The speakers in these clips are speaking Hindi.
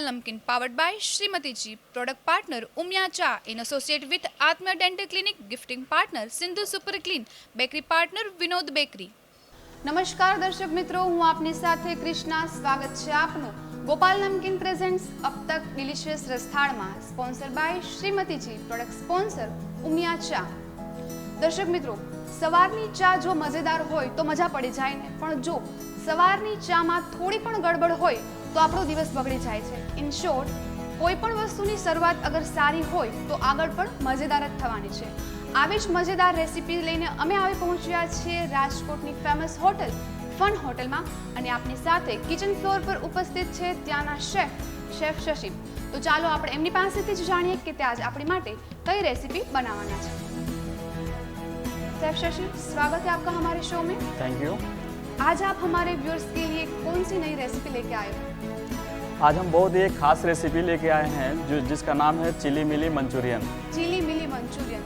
Namkin, powered by Srimati Ji, product partner Umya Cha, in associate with Atma Dental Clinic, gifting partner Sindhu Super Clean, bakery partner Vinod Bakery. નમસ્કાર દર્શક મિત્રો હું આપની સાથે કૃષ્ણા સ્વાગત છે આપનું ગોપાલ નમકીન પ્રેઝન્ટ્સ અબ તક delicious રસથાળમાં sponsor by Shrimatiji product sponsor Umiya ચા દર્શક મિત્રો સવારની ચા જો મજેદાર હોય તો મજા પડી જાય ને પણ જો સવારની ચામાં થોડી પણ ગડબડ હોય તો આપણો દિવસ બગડી જાય છે ઇન શોર્ટ કોઈ પણ વસ્તુની શરૂઆત અગર સારી હોય તો આગળ પણ મજેદાર જ થવાની છે આવી જ મજેદાર રેસીપી લઈને અમે આવી પહોંચ્યા છીએ રાજકોટની ફેમસ હોટલ ફન હોટલમાં અને આપની સાથે કિચન ફ્લોર પર ઉપસ્થિત છે ત્યાંના શેફ શેફ શશી તો ચાલો આપણે એમની પાસેથી જ જાણીએ કે તે આજ આપણી માટે કઈ રેસીપી બનાવવાના છે शेफ शशि स्वागत है आपका हमारे शो में थैंक यू आज आप हमारे व्यूअर्स के लिए कौन सी नई रेसिपी लेके आए हो आज हम बहुत ही एक खास रेसिपी लेके आए हैं जो जिसका नाम है चिली मिली मंचूरियन ચીલી મિલી મંચુરિયન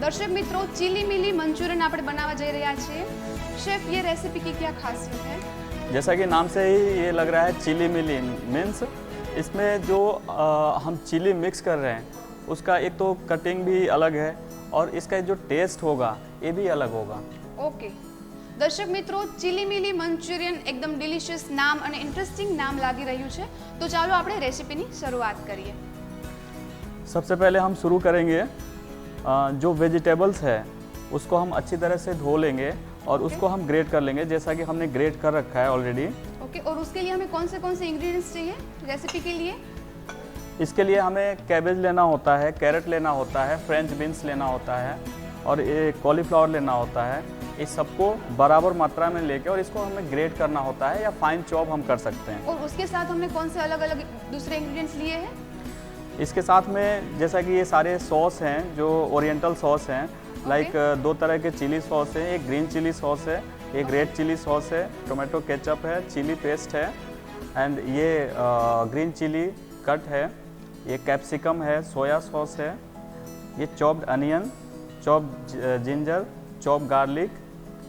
દર્શક મિત્રો ચીલી મિલી મંચુરિયન આપણે બનાવવા જઈ રહ્યા છીએ शेफ ये रेसिपी की क्या खासियत है जैसा कि नाम से ही ये लग रहा है चिली मिली मीन्स इसमें जो अ, हम चिली मिक्स कर रहे हैं उसका एक तो कटिंग भी अलग है और इसका जो टेस्ट होगा ये भी अलग होगा ઓકે દર્શક મિત્રો ચીલી મિલી મંચુરિયન એકદમ ડિલિશિયસ નામ અને ઇન્ટરેસ્ટિંગ નામ લાગી રહ્યું છે તો ચાલો આપણે રેસિપીની શરૂઆત કરીએ सबसे पहले हम शुरू करेंगे अ, जो वेजिटेबल्स है उसको हम अच्छी तरह से धो लेंगे और उसको हम ग्रेट कर लेंगे जैसा कि हमने ग्रेट कर रखा है ऑलरेडी ओके और उसके लिए हमें कौन से कौन से इंग्रेडिएंट्स चाहिए रेसिपी के लिए इसके लिए हमें कैबेज लेना होता है कैरेट लेना होता है फ्रेंच बीन्स लेना होता है और ये कॉलीफ्लावर लेना होता है इस सबको बराबर मात्रा में लेके और इसको हमें ग्रेट करना होता है या फाइन चॉप हम कर सकते हैं। और उसके साथ हमने कौन से अलग अलग दूसरे इंग्रेडिएंट्स लिए हैं? इसके साथ में जैसा कि ये सारे सॉस हैं जो ओरिएंटल सॉस हैं लाइक दो तरह के चिली सॉस हैं एक ग्रीन चिली सॉस है एक रेड चिली सॉस है टोमेटो केचप है चिली पेस्ट है एंड ये ग्रीन चिली कट है ये कैप्सिकम है सोया सॉस है ये chopped onion chopped ginger chop garlic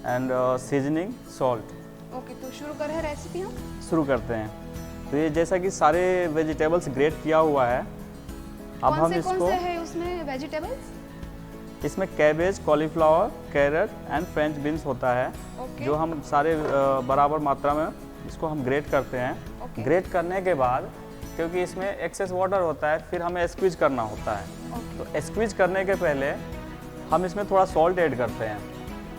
and seasoning salt okay तो शुरू करें रेसिपी हम? शुरू करते हैं। तो ये जैसा कि सारे वेजिटेबल्स ग्रेट किया हुआ है अब हम से कौन इसको से है उसमें वेजिटेबल्स इसमें cabbage cauliflower carrot and French beans होता है ओके जो हम सारे बराबर मात्रा में इसको हम ग्रेट करते हैं। ओके। ग्रेट करने के बाद क्योंकि इसमें एक्सेस वाटर होता है फिर हमें स्क्वीज करना होता है। ओके तो स्क्वीज करने के पहले हम इसमें थोड़ा सॉल्ट ऐड करते हैं।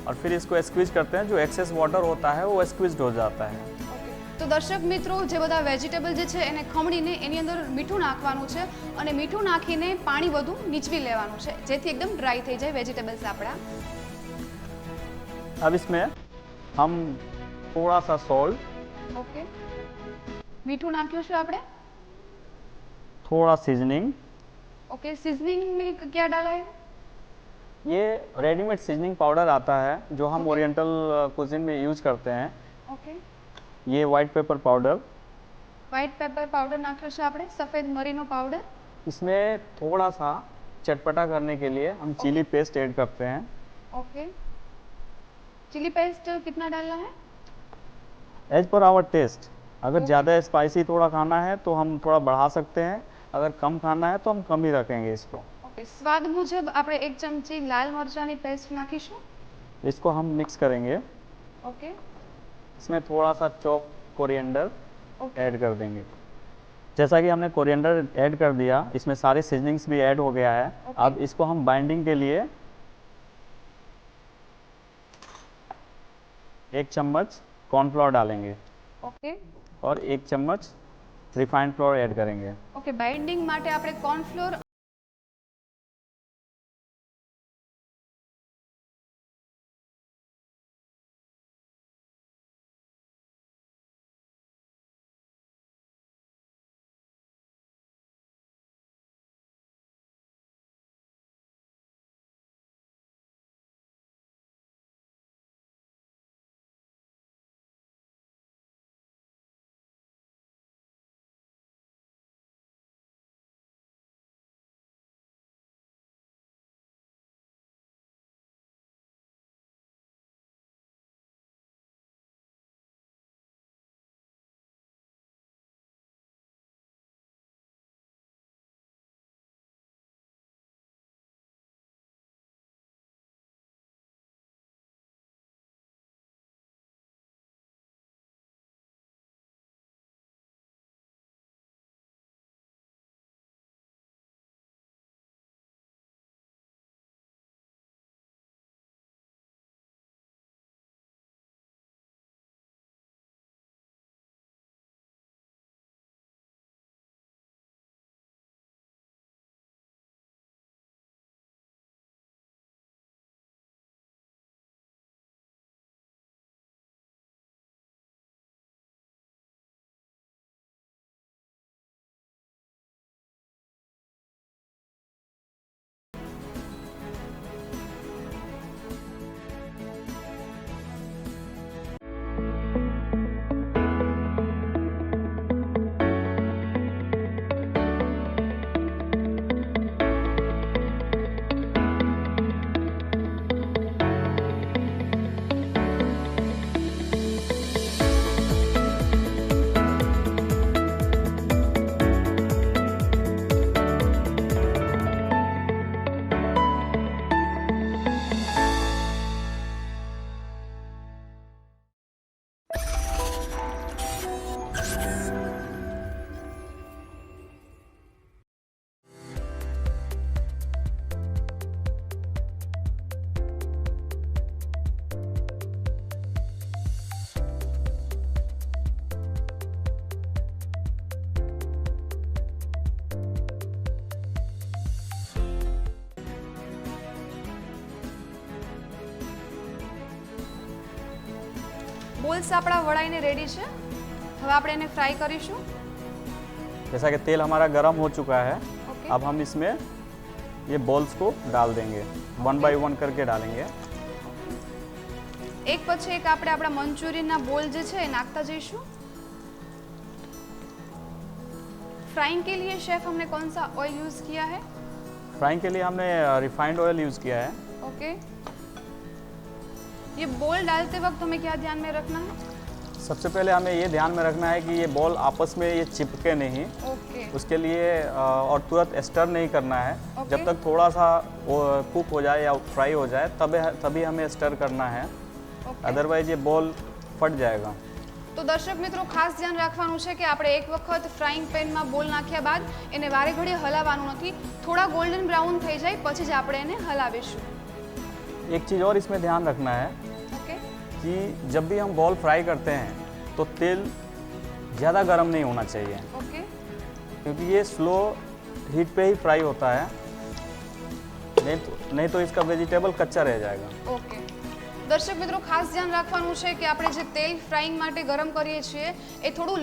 और फिर इसको स्क्वीज करते हैं जो एक्सेस वाटर होता है वो स्क्वीज हो जाता है ઓકે તો દર્શક મિત્રો જે બધા વેજીટેબલ જે છે એને ખમણીને એની અંદર મીઠું નાખવાનું છે અને મીઠું નાખીને પાણી બધું નીચવી લેવાનું છે જેથી એકદમ ડ્રાય થઈ જાય વેજીટેબલ્સ આપણા अब इसमें हम थोड़ा सा सॉल्ट ઓકે મીઠું નાખ્યું છે આપણે थोड़ा सीजनिंग ओके सीजनिंग में क्या डाला है ये रेडीमेड सीजनिंग पाउडर आता है जो हम ओरिएंटल कुजिन में यूज करते हैं ઓકે ये white pepper powder white pepper powder નાખ્યો છે આપણે સફેદ મરીનો પાવડર इसमें थोड़ा सा चटपटा करने के लिए हम चिली पेस्ट ऐड करते हैं ओके चिली पेस्ट कितना डालना है एज पर आवर टेस्ट अगर ज़्यादा स्पाइसी थोड़ा खाना है तो हम थोड़ा बढ़ा सकते हैं अगर कम खाना है तो हम कम ही रखेंगे इसको ઓકે સ્વાદ મુજબ આપણે એક ચમચી લાલ મરચાંની પેસ્ટ નાખીશું इसको हम मिक्स करेंगे ઓકે इसमें थोड़ा सा चॉप कोरिएंडर ओके ऐड कर देंगे जैसा कि हमने कोरिएंडर ऐड कर दिया इसमें सारे सीजनिंग्स भी ऐड हो गया है Okay. अब इसको हम बाइंडिंग के लिए एक चम्मच कॉर्नफ्लोर डालेंगे ઓકે और एक चम्मच रिफाइंड फ्लोर ऐड करेंगे ઓકે બાઇન્ડિંગ માટે આપણે કોર્નફ્લોર આપણા વળાઈને રેડી છે હવે આપણે એને ફ્રાય કરીશું जैसा कि तेल हमारा गर्म हो चुका है ઓકે अब हम इसमें ये बॉल्स को डाल देंगे वन बाय वन करके डालेंगे એક પછી એક આપણે આપણા મંચુરિયનના બોલ જે છે એ નાખતા જઈશું फ्राइंग के लिए शेफ हमने कौन सा ऑयल यूज़ किया है फ्राइंग के लिए हमने रिफाइंड ऑयल यूज़ किया है ओके ये बोल डालते वक्त हमें क्या ध्यान में रखना है सबसे पहले हमें ये ध्यान में रखना है कि ये बॉल आपस में ये चिपके नहीं ओके उसके लिए अ, और तुरंत स्टर नहीं करना है ओके। जब तक थोड़ा सा वो कुक हो जाए या फ्राई हो जाए तब तभी हमें स्टर करना है ઓકે अदरवाइज ये बॉल फट जाएगा તો દર્શક મિત્રો ખાસ ધ્યાન રાખવાનું છે કે આપણે એક વખત ફ્રાઈંગ પેનમાં બોલ નાખ્યા બાદ એને વારે ઘડીએ હલાવવાનું નથી થોડા ગોલ્ડન બ્રાઉન થઈ જાય પછી જ આપણે એને હલાવીશું एक चीज़ और इसमें ध्यान रखना है ઓકે कि जब भी हम बॉल फ्राई करते हैं तो तेल ज़्यादा गर्म नहीं होना चाहिए ઓકે क्योंकि ये स्लो हीट पे ही फ्राई होता है नहीं तो नहीं तो इसका वेजिटेबल कच्चा रह जाएगा ઓકે દર્શક મિત્રો ખાસ ધ્યાન રાખવાનું છે કે આપણે જે તેલ ફ્રાઈંગ માટે ગરમ કરીએ છીએ એ થોડું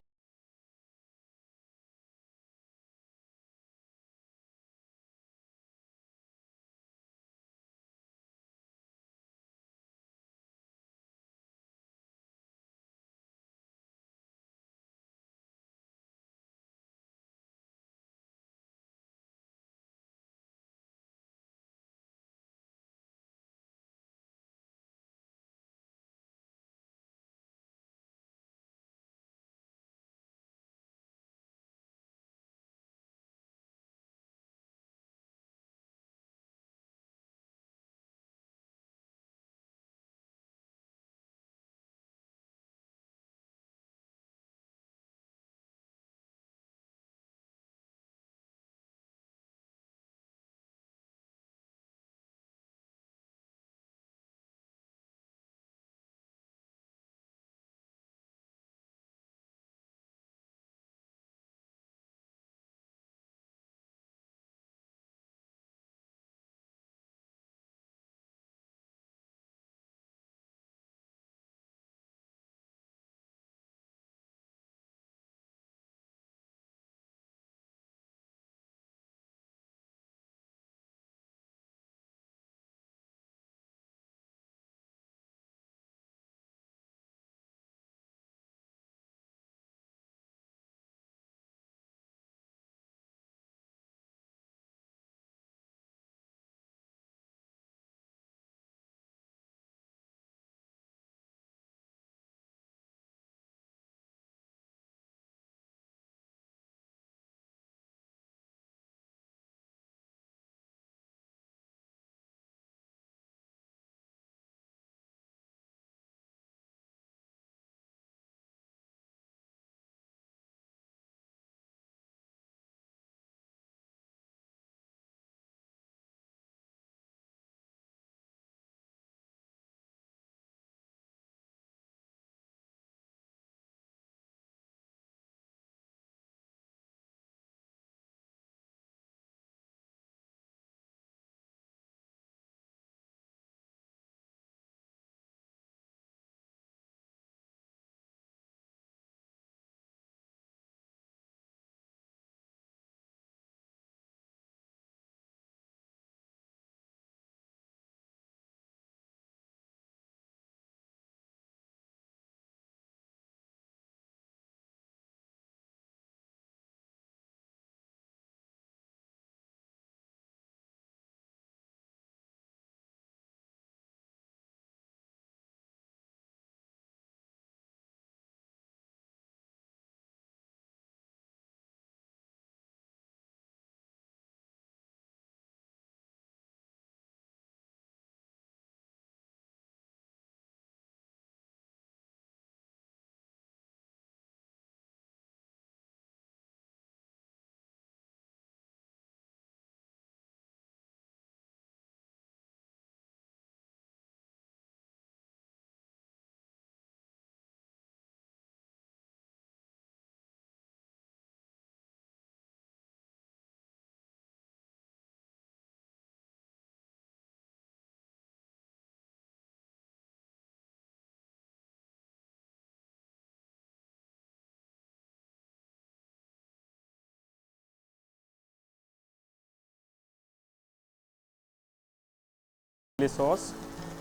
चिली सॉस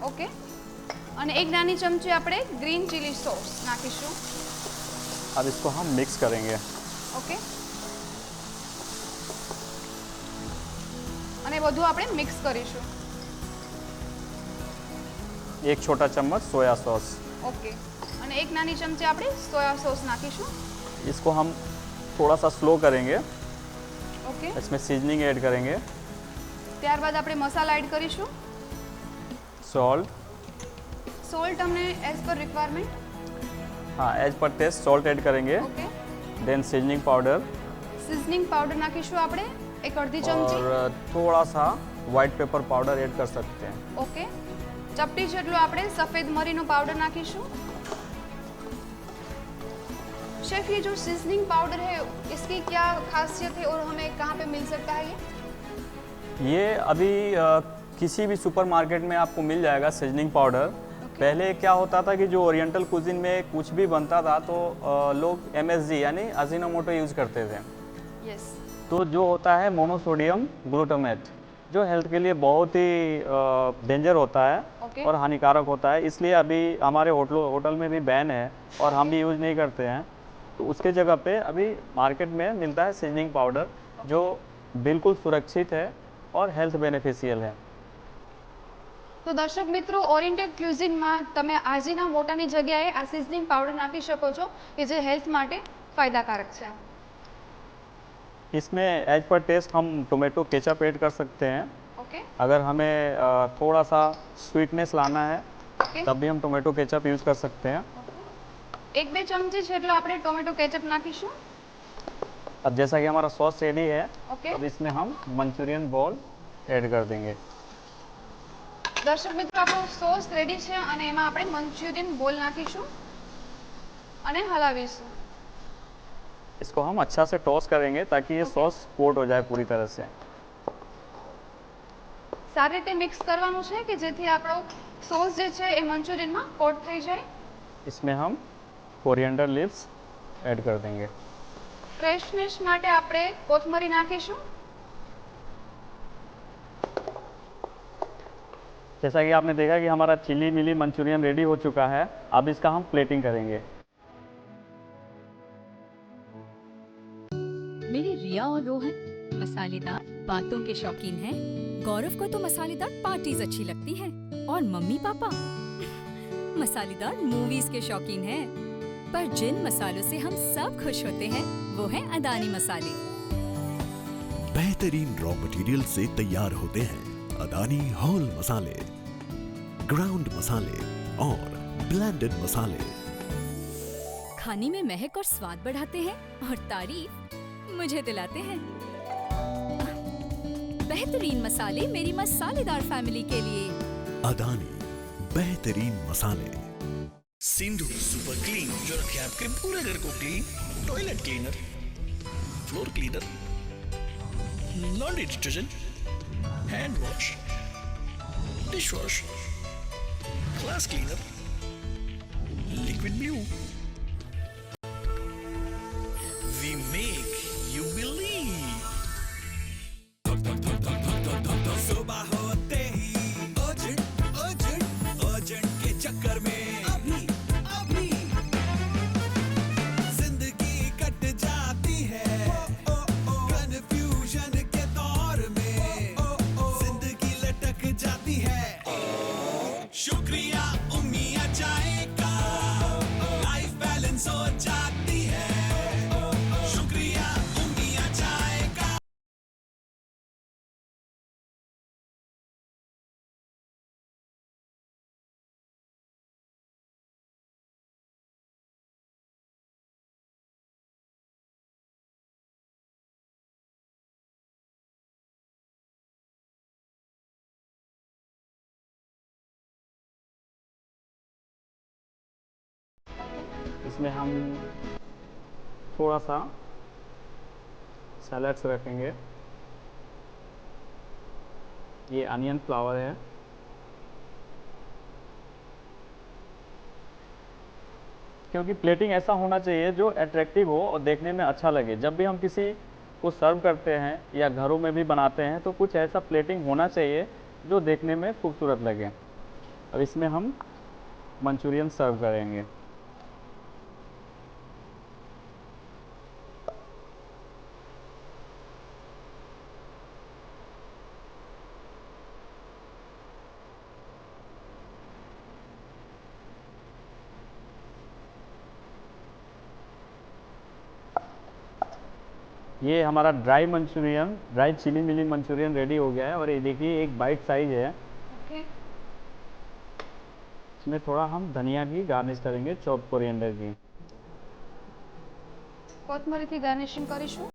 ઓકે અને એક નાની ચમચી આપણે ગ્રીન ચીલી સોસ નાખીશું अब इसको हम मिक्स करेंगे ઓકે અને બધું આપણે મિક્સ કરીશું एक छोटा चम्मच सोया सॉस ઓકે અને એક નાની ચમચી આપણે સોયા સોસ નાખીશું इसको हम थोड़ा सा स्लो करेंगे ઓકે इसमें सीजनिंग ऐड करेंगे ત્યારબાદ આપણે મસાલા એડ કરીશું सॉल्ट સોલ્ટ અમને એઝ પર રિક્વાયરમેન્ટ हाँ as per taste salt add करेंगे okay then seasoning powder seasoning powder નાખીશું આપણે એક અડધી ચમચી और थोड़ा सा वाइट पेपर पाउडर ऐड कर सकते हैं ओके चपटी જેટલું આપણે સફેદ મરીનો પાવડર નાખીશું शेफ ये जो सीजनिंग पाउडर है इसकी क्या खासियत है और हमें कहाँ पे मिल सकता है ये ये अभी अ, किसी भी सुपरमार्केट में आपको मिल जाएगा सीजनिंग पाउडर। पहले क्या होता था कि जो ओरिएंटल कुजिन में कुछ भी बनता था तो लोग एमएसजी यानी अजीनोमोटो यूज़ करते थे। यस तो जो होता है मोनोसोडियम ग्लूटामेट जो हेल्थ के लिए बहुत ही डेंजर होता है ओके। और हानिकारक होता है। इसलिए अभी हमारे होटल होटल में भी बैन है और हम भी यूज़ नहीं करते हैं। तो उसके जगह पे अभी मार्केट में मिलता है सीजनिंग पाउडर जो बिल्कुल सुरक्षित है और हेल्थ बेनिफिशियल है। તો દર્શક મિત્રો ઓરિએન્ટેડ ક્યુઝિનમાં તમે આજીના મોટાની જગ્યાએ આ સિઝનિંગ પાવડર નાખી શકો છો કે જે હેલ્થ માટે ફાયદાકારક છે इसमें एज पर टेस्ट हम टोमेटो केचप ऐड कर सकते हैं ઓકે अगर हमें अ, थोड़ा सा स्वीटनेस लाना है ઓકે तब भी हम टोमेटो केचप यूज़ कर सकते हैं એક બે ચમચી જેટલો આપણે ટોમેટો કેચઅપ નાખીશું अब जैसा कि हमारा सॉस रेडी है ઓકે अब इसमें हम मंचूरियन बॉल ऐड कर देंगे દર્શક મિત્રો આપણો સોસ રેડી છે અને એમાં આપણે મંચુરિયન બોલ નાખીશું અને હલાવીશું इसको हम अच्छा से टॉस करेंगे ताकि ये सॉस कोट हो जाए पूरी तरह से સારી રીતે મિક્સ કરવાનું છે કે જેથી આપણો સોસ જે છે એ મંચુરિયનમાં કોટ થઈ જાય इसमें हम कोरिएंडर लिव्स ऐड कर देंगे ફ્રેશનેસ માટે આપણે કોથમરી નાખીશું जैसा कि आपने देखा कि हमारा चिली मिली मंचूरियन रेडी हो चुका है अब इसका हम प्लेटिंग करेंगे। मेरी रिया और रोहन मसालेदार बातों के शौकीन हैं। गौरव को तो मसालेदार पार्टीज़ अच्छी लगती हैं और मम्मी पापा मसालेदार मूवीज़ के शौकीन हैं। पर जिन मसालों से हम सब खुश होते हैं वो है अदानी मसाले। बेहतरीन रॉ मटेरियल से तैयार होते हैं। अदानी होल मसाले ग्राउंड मसाले और ब्लेंडेड मसाले। खाने में महक और स्वाद बढ़ाते हैं और तारीफ़ मुझे दिलाते हैं। बेहतरीन मसाले मेरी मसालेदार फैमिली के लिए। अदानी बेहतरीन मसाले। सिंधु सुपर क्लीन जो रखे आपके पूरे घर को clean toilet cleaner floor cleaner laundry detergent hand wash, dishwash, glass cleaner, liquid blue. इसमें हम थोड़ा सा सैलड्स रखेंगे। ये अनियन फ्लावर है। क्योंकि प्लेटिंग ऐसा होना चाहिए जो अट्रैक्टिव हो और देखने में अच्छा लगे। जब भी हम किसी को सर्व करते हैं या घरों में भी बनाते हैं तो कुछ ऐसा प्लेटिंग होना चाहिए जो देखने में खूबसूरत लगे। अब इसमें हम मंचूरियन सर्व करेंगे। ये हमारा ड्राई मंचूरियन ड्राई चिली मिली मंचूरियन रेडी हो गया है और ये देखिए एक बाइट साइज है ओके इसमें थोड़ा हम धनिया की गार्निश करेंगे चॉप कोरिएंडर की કોથમરીથી ગાર્નિશિંગ કરીશું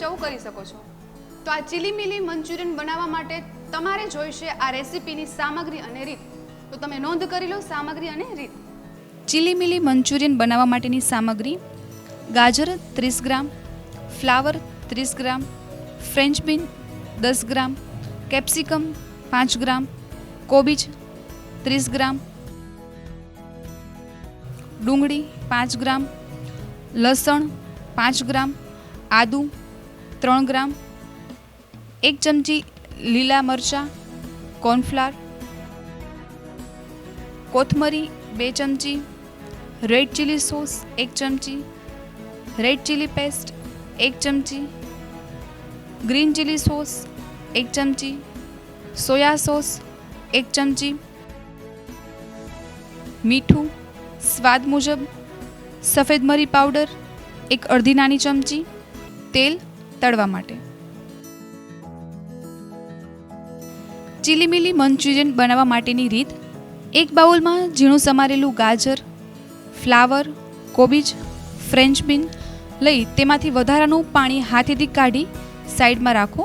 સર્વ કરી શકો છો? તો આ ચીલી મિલી મંચુરિયન બનાવવા માટે તમારે જોઈશે આ રેસીપીની સામગ્રી અને રીત. તો તમે નોંધ કરી લો સામગ્રી અને રીત. ચીલી મિલી મંચુરિયન બનાવવા માટેની સામગ્રી, ગાજર ત્રીસ ગ્રામ, ફ્લાવર ત્રીસ ગ્રામ, ફ્રેન્ચ બીન દસ ગ્રામ, કેપ્સિકમ પાંચ ગ્રામ, કોબીજ ત્રીસ ગ્રામ, ડુંગળી પાંચ ગ્રામ, લસણ પાંચ ગ્રામ, આદું ત્રણ ગ્રામ એક ચમચી લીલા મરચાં કોર્નફ્લાર કોથમરી બે ચમચી રેડ ચીલી સોસ એક ચમચી રેડ ચીલી પેસ્ટ એક ચમચી ગ્રીન ચીલી સોસ એક ચમચી સોયા સોસ એક ચમચી મીઠું સ્વાદ મુજબ સફેદ મરી પાવડર એક અડધી નાની ચમચી તેલ તળવા માટે. ચીલીમીલી મંચુરિયન બનાવવા માટેની રીત, એક બાઉલમાં ઝીણું સમારેલું ગાજર, ફ્લાવર, કોબીજ, ફ્રેન્ચ બીન લઈ તેમાંથી વધારાનું પાણી હાથેથી કાઢી સાઈડમાં રાખો.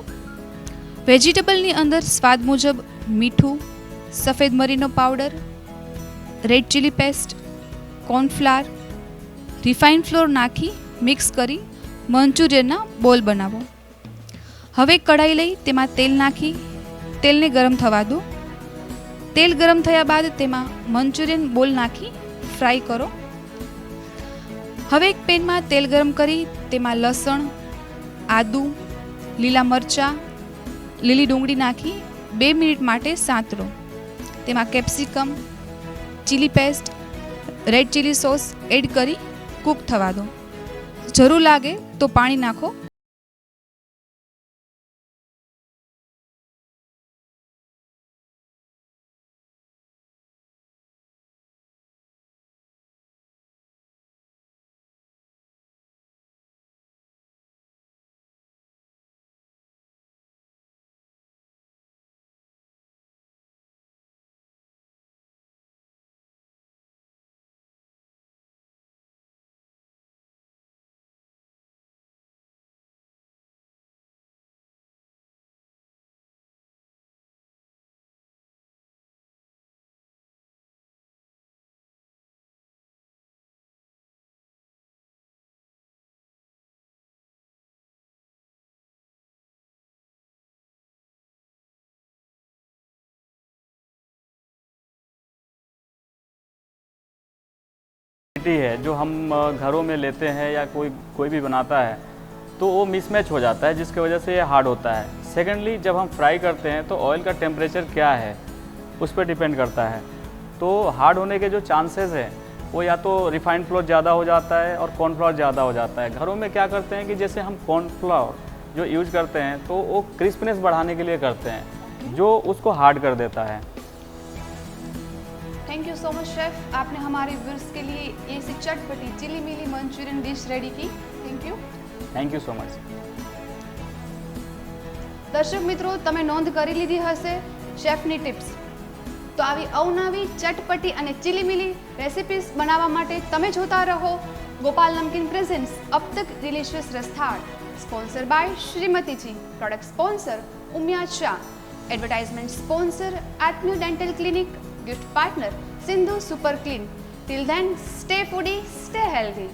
વેજીટેબલની અંદર સ્વાદ મુજબ મીઠું, સફેદ મરીનો powder, red chilli paste cornflour refine flour નાખી મિક્સ કરી મંચુરિયનના બોલ બનાવો. હવે કઢાઈ લઈ તેમાં તેલ નાખી, તેલને ગરમ થવા દો. તેલ ગરમ થયા બાદ તેમાં મંચુરિયન બોલ નાખી ફ્રાય કરો. હવે એક પેનમાં તેલ ગરમ કરી તેમાં લસણ, આદું, લીલા મરચાં, લીલી ડુંગળી નાખી બે મિનિટ માટે સાંતળો. તેમાં capsicum, chilli paste, red chilli sauce add કરી કૂક થવા દો. જરૂર લાગે તો પાણી નાખો. क्वालिटी है, जो हम घरों में लेते हैं या कोई कोई भी बनाता है तो वो मिसमैच हो जाता है, जिसकी वजह से ये हार्ड होता है। सेकेंडली जब हम फ्राई करते हैं तो ऑयल का टेम्परेचर क्या है, उस पर डिपेंड करता है। तो हार्ड होने के जो चांसेस हैं, वो या तो रिफाइंड फ्लोर ज़्यादा हो जाता है और कॉर्नफ्लावर ज़्यादा हो जाता है। घरों में क्या करते हैं कि जैसे हम कॉर्नफ्लावर जो यूज़ करते हैं तो वो क्रिस्पनेस बढ़ाने के लिए करते हैं, जो उसको हार्ड कर देता है। thank you so much chef आपने हमारे व्यूअर्स के लिए ये सी चटपटी चिली मिली मंचूरियन डिश रेडी की thank you thank you so much દર્શક મિત્રો તમે નોંધ કરી લીધી હશે શેફની ટિપ્સ તો આવી અવનવી ચટપટી અને ચીલીમીલી રેસિપીસ બનાવવા માટે તમે જોતા રહો ગોપાલ નમકીન પ્રેઝન્ટ્સ અબ તક delicious રસ્થાળ sponsor by Shrimatiji product sponsor Umiya Shah advertisement sponsor આત્મ્યુ dental clinic gift partner Sindhu Super Clean. Till then, stay foodie, stay healthy.